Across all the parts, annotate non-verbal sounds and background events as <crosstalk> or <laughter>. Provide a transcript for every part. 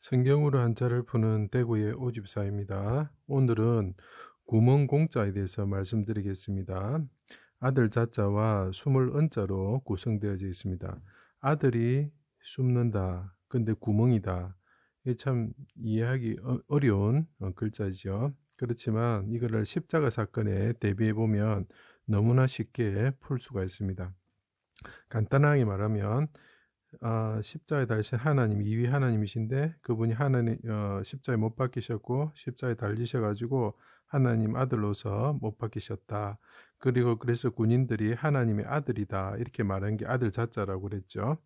성경으로 한자를 푸는 대구의 오집사입니다. 오늘은 구멍 공자에 대해서 말씀드리겠습니다. 아들 자자와 숨을 은자로 구성되어져 있습니다. 아들이 숨는다. 근데 구멍이다. 이게 참 이해하기 어, 어려운 어, 글자죠. 그렇지만 이거를 십자가 사건에 대비해 보면 너무나 쉽게 풀 수가 있습니다. 간단하게 말하면 어, 십자에 달리신 하나님, 이위 하나님이신데 그분이 하나님 어, 십자에 못 박히셨고 십자에 달리셔가지고 하나님 아들로서 못 박히셨다. 그리고 그래서 군인들이 하나님의 아들이다 이렇게 말한 게 아들 자자라고 그랬죠.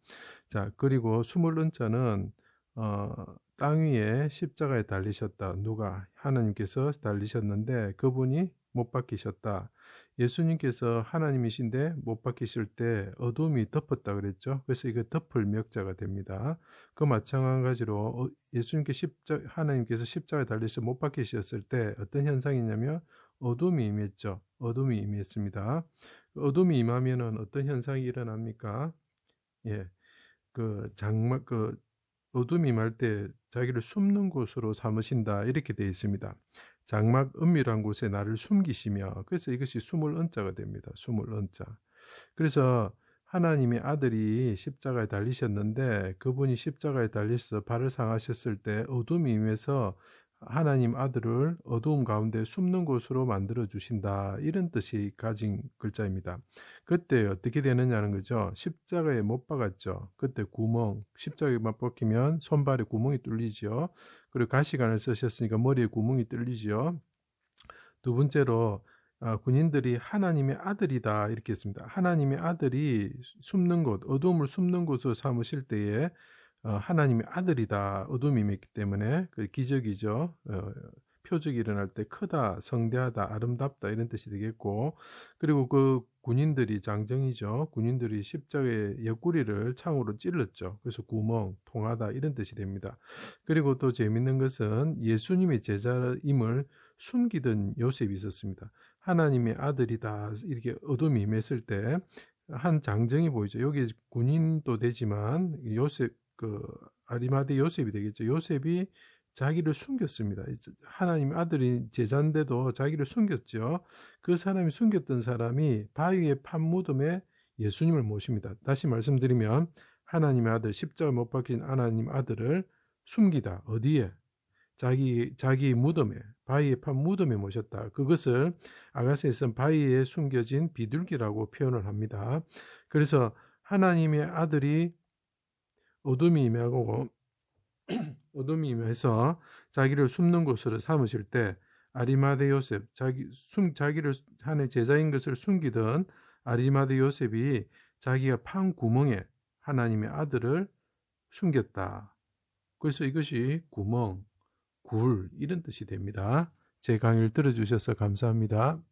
자 그리고 스물 은자는 어, 땅 위에 십자가에 달리셨다. 누가 하나님께서 달리셨는데 그분이 못 박히셨다. 예수님께서 하나님이신데 못 박히실 때 어둠이 덮었다 그랬죠. 그래서 이게 덮을 명자가 됩니다. 그 마찬가지로 어, 예수님께 십자 하나님께서 십자가에 달리셔 못 박히셨을 때 어떤 현상이냐면 어둠이 임했죠. 어둠이 임했습니다. 어둠이 임하면은 어떤 현상이 일어납니까? 예. 그 장막 그 어둠이 임할 때 자기를 숨는 곳으로 삼으신다 이렇게 되어 있습니다. 장막 은밀한 곳에 나를 숨기시며 그래서 이것이 숨을 은자가 됩니다. 숨을 은자. 그래서 하나님의 아들이 십자가에 달리셨는데 그분이 십자가에 달리셔서 발을 상하셨을 때 어둠이 임해서 하나님 아들을 어두움 가운데 숨는 곳으로 만들어 주신다. 이런 뜻이 가진 글자입니다. 그때 어떻게 되느냐는 거죠. 십자가에 못 박았죠. 그때 구멍, 십자가에 못 박히면 손발에 구멍이 뚫리죠. 그리고 가시관을 쓰셨으니까 머리에 구멍이 뚫리죠. 두 번째로 아, 군인들이 하나님의 아들이다 이렇게 했습니다. 하나님의 아들이 숨는 곳, 어둠을 숨는 곳으로 삼으실 때에 어, 하나님의 아들이다. 어둠이 있기 때문에 그 기적이죠. 어, 표적이 일어날 때 크다, 성대하다, 아름답다 이런 뜻이 되겠고 그리고 그 군인들이 장정이죠. 군인들이 십자가의 옆구리를 창으로 찔렀죠. 그래서 구멍, 통하다 이런 뜻이 됩니다. 그리고 또 재밌는 것은 예수님의 제자임을 숨기던 요셉이 있었습니다. 하나님의 아들이다 이렇게 어둠이 임했을 때 한 장정이 보이죠. 여기 군인도 되지만 요셉 그 아리마대 요셉이 되겠죠. 요셉이 자기를 숨겼습니다. 하나님 아들이 제자인데도 자기를 숨겼죠. 그 사람이 숨겼던 사람이 바위의 판 무덤에 예수님을 모십니다. 다시 말씀드리면 하나님의 아들 십자가 못 박힌 하나님 아들을 숨기다 어디에 자기 자기 무덤에 바위의 판 무덤에 모셨다. 그것을 아가서에서 바위에 숨겨진 비둘기라고 표현을 합니다. 그래서 하나님의 아들이 어둠이 임하고 <clears throat> 어둠이 임해서 자기를 숨는 곳으로 삼으실 때 아리마데 요셉 자기 숨 자기를 한해 제자인 것을 숨기던 아리마데 요셉이 자기가 판 구멍에 하나님의 아들을 숨겼다. 그래서 이것이 구멍, 굴 이런 뜻이 됩니다. 제 강의를 들어주셔서 감사합니다.